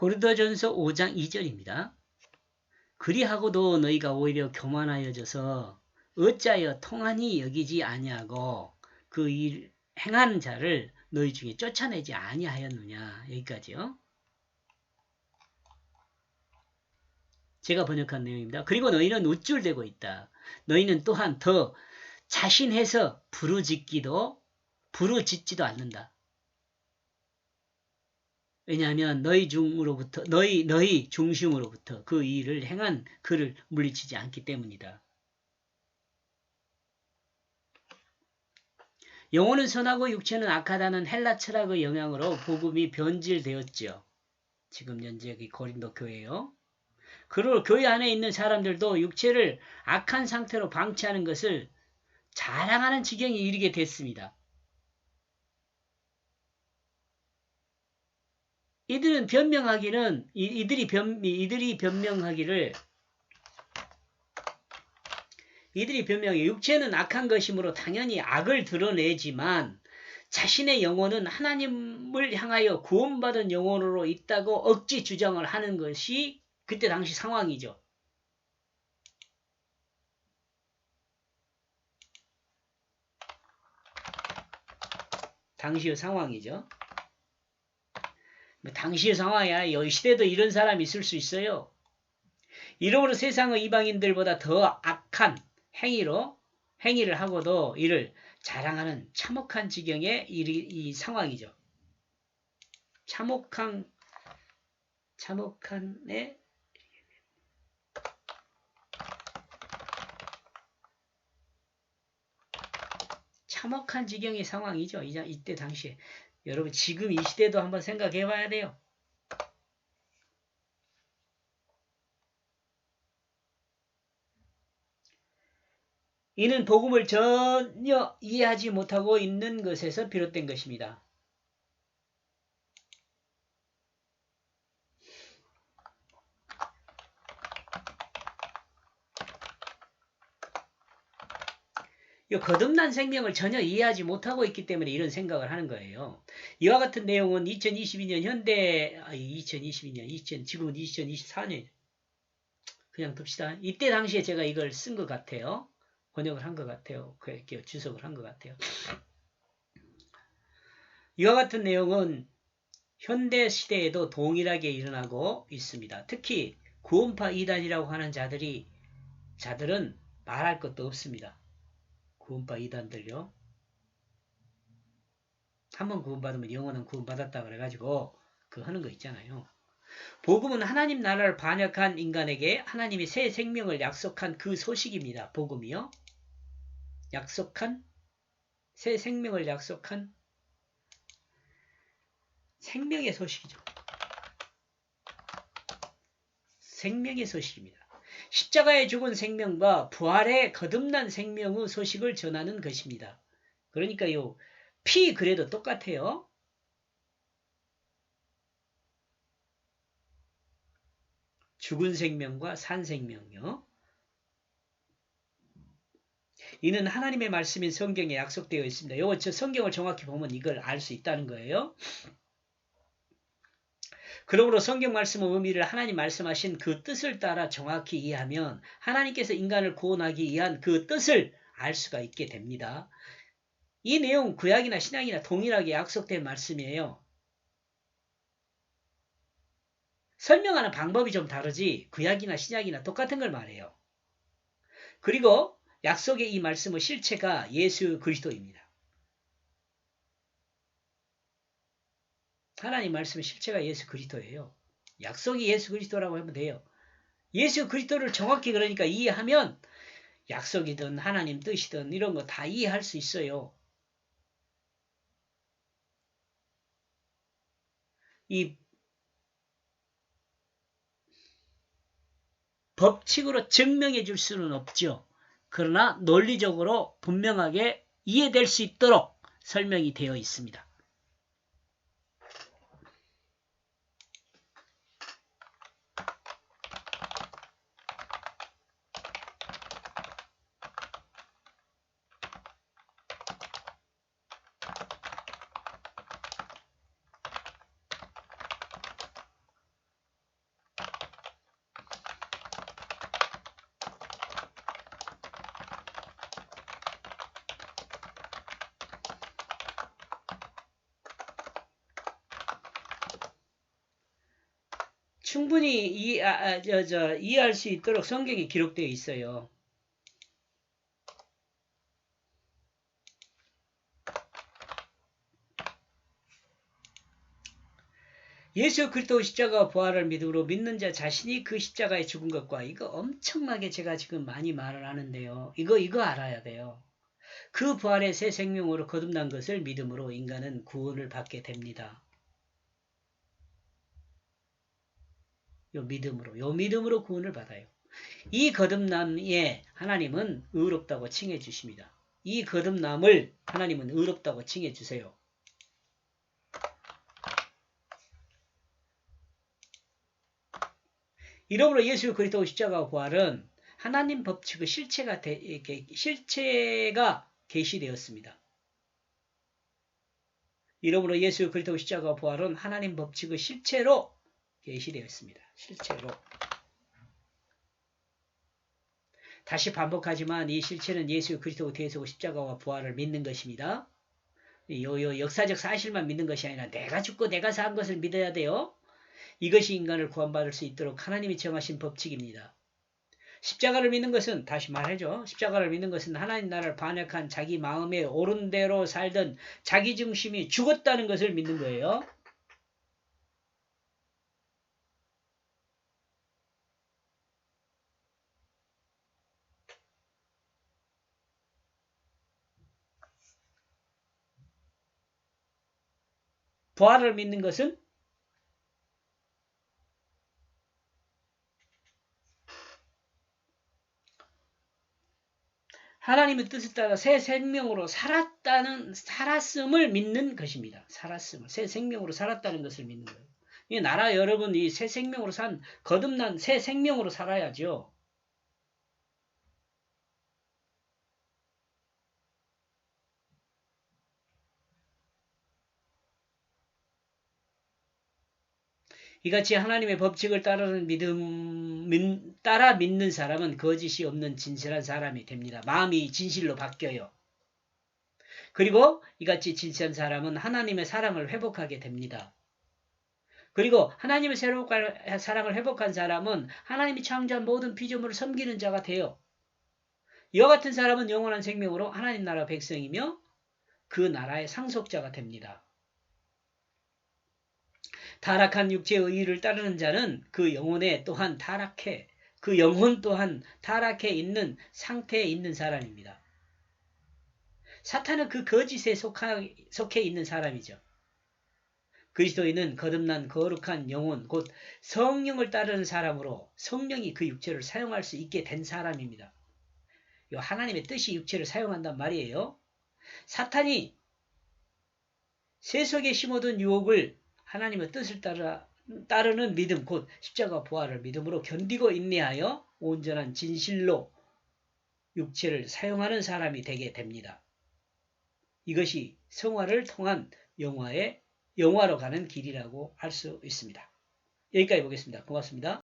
고린도전서 5장 2절입니다. 그리하고도 너희가 오히려 교만하여져서 어찌하여 통하니 여기지 아니하고 그 일 행하는 자를 너희 중에 쫓아내지 아니하였느냐 여기까지요. 제가 번역한 내용입니다. 그리고 너희는 우쭐대고 있다. 너희는 또한 더 자신해서 부르짖기도 부르짖지도 않는다. 왜냐하면 너희 중으로부터 너희 너희 중심으로부터 그 일을 행한 그를 물리치지 않기 때문이다. 영혼은 선하고 육체는 악하다는 헬라 철학의 영향으로 복음이 변질되었죠. 지금 현재 고린도 교회요. 그리고 교회 안에 있는 사람들도 육체를 악한 상태로 방치하는 것을 자랑하는 지경에 이르게 됐습니다. 이들은 변명하기는 이들이 변 이들이 변명하기를 이들이 변명해 육체는 악한 것이므로 당연히 악을 드러내지만 자신의 영혼은 하나님을 향하여 구원받은 영혼으로 있다고 억지 주장을 하는 것이 그때 당시 상황이죠. 당시의 상황이죠. 뭐 당시의 상황이야. 이 시대도 이런 사람이 있을 수 있어요. 이러므로 세상의 이방인들보다 더 악한 행위로 행위를 하고도 이를 자랑하는 참혹한 지경의 이, 이 상황이죠. 참혹한 참혹한의 참혹한 지경의 상황이죠. 이때 당시에 여러분 지금 이 시대도 한번 생각해 봐야 돼요. 이는 복음을 전혀 이해하지 못하고 있는 것에서 비롯된 것입니다. 이 거듭난 생명을 전혀 이해하지 못하고 있기 때문에 이런 생각을 하는 거예요. 이와 같은 내용은 2022년 현대, 아니 2022년, 2000, 지금은 2024년. 그냥 둡시다. 이때 당시에 제가 이걸 쓴 것 같아요. 번역을 한 것 같아요. 그렇게 주석을 한 것 같아요. 이와 같은 내용은 현대 시대에도 동일하게 일어나고 있습니다. 특히 구원파 이단이라고 하는 자들이 자들은 말할 것도 없습니다. 구원파 이단들요. 한 번 구원받으면 영원한 구원받았다 그래가지고 그 하는 거 있잖아요. 복음은 하나님 나라를 반역한 인간에게 하나님이 새 생명을 약속한 그 소식입니다. 복음이요. 약속한 새 생명을 약속한 생명의 소식이죠. 생명의 소식입니다. 십자가에 죽은 생명과 부활의 거듭난 생명의 소식을 전하는 것입니다. 그러니까요. 피 그래도 똑같아요. 죽은 생명과 산 생명요. 이는 하나님의 말씀인 성경에 약속되어 있습니다. 요거 저 성경을 정확히 보면 이걸 알 수 있다는 거예요. 그러므로 성경 말씀의 의미를 하나님 말씀하신 그 뜻을 따라 정확히 이해하면 하나님께서 인간을 구원하기 위한 그 뜻을 알 수가 있게 됩니다. 이 내용 구약이나 신약이나 동일하게 약속된 말씀이에요. 설명하는 방법이 좀 다르지 구약이나 신약이나 똑같은 걸 말해요. 그리고 약속의 이 말씀의 실체가 예수 그리스도입니다. 하나님 말씀의 실체가 예수 그리스도예요. 약속이 예수 그리스도라고 하면 돼요. 예수 그리스도를 정확히 그러니까 이해하면 약속이든 하나님 뜻이든 이런 거 다 이해할 수 있어요. 이 법칙으로 증명해 줄 수는 없죠. 그러나 논리적으로 분명하게 이해될 수 있도록 설명이 되어 있습니다. 충분히 이, 아, 아, 저, 저, 이해할 수 있도록 성경에 기록되어 있어요. 예수 그리스도 십자가 부활을 믿음으로 믿는 자 자신이 그 십자가에 죽은 것과 이거 엄청나게 제가 지금 많이 말을 하는데요. 이거 이거 알아야 돼요. 그 부활의 새 생명으로 거듭난 것을 믿음으로 인간은 구원을 받게 됩니다. 요 믿음으로 요 믿음으로 구원을 받아요. 이 거듭남에 하나님은 의롭다고 칭해 주십니다. 이 거듭남을 하나님은 의롭다고 칭해 주세요. 이러므로 예수 그리스도 십자가 부활은 하나님 법칙의 실체가 되, 이렇게 실체가 계시되었습니다. 이러므로 예수 그리스도 십자가 부활은 하나님 법칙의 실체로 계시되었습니다. 실체로. 다시 반복하지만 이 실체는 예수 그리스도 대속 십자가와 부활을 믿는 것입니다. 요, 요 역사적 사실만 믿는 것이 아니라 내가 죽고 내가 산 것을 믿어야 돼요. 이것이 인간을 구원받을 수 있도록 하나님이 정하신 법칙입니다. 십자가를 믿는 것은 다시 말해줘. 십자가를 믿는 것은 하나님 나라를 반역한 자기 마음에 옳은 대로 살던 자기 중심이 죽었다는 것을 믿는 거예요. 부활을 믿는 것은 하나님의 뜻에 따라 새 생명으로 살았다는 살았음을 믿는 것입니다. 살았음을 새 생명으로 살았다는 것을 믿는 거예요. 이 나라 여러분 이 새 생명으로 산 거듭난 새 생명으로 살아야죠. 이같이 하나님의 법칙을 따르는 믿음, 믿, 따라 믿는 사람은 거짓이 없는 진실한 사람이 됩니다. 마음이 진실로 바뀌어요. 그리고 이같이 진실한 사람은 하나님의 사랑을 회복하게 됩니다. 그리고 하나님의 새로운 사랑을 회복한 사람은 하나님이 창조한 모든 피조물을 섬기는 자가 돼요. 이와 같은 사람은 영원한 생명으로 하나님 나라 백성이며 그 나라의 상속자가 됩니다. 타락한 육체의 의를 따르는 자는 그 영혼에 또한 타락해 그 영혼 또한 타락해 있는 상태에 있는 사람입니다. 사탄은 그 거짓에 속하, 속해 있는 사람이죠. 그리스도인은 거듭난 거룩한 영혼 곧 성령을 따르는 사람으로 성령이 그 육체를 사용할 수 있게 된 사람입니다. 하나님의 뜻이 육체를 사용한단 말이에요. 사탄이 세속에 심어둔 유혹을 하나님의 뜻을 따라 따르는 믿음 곧 십자가 부활을 믿음으로 견디고 인내하여 온전한 진실로 육체를 사용하는 사람이 되게 됩니다. 이것이 성화를 통한 영화의 영화로 가는 길이라고 할 수 있습니다. 여기까지 보겠습니다. 고맙습니다.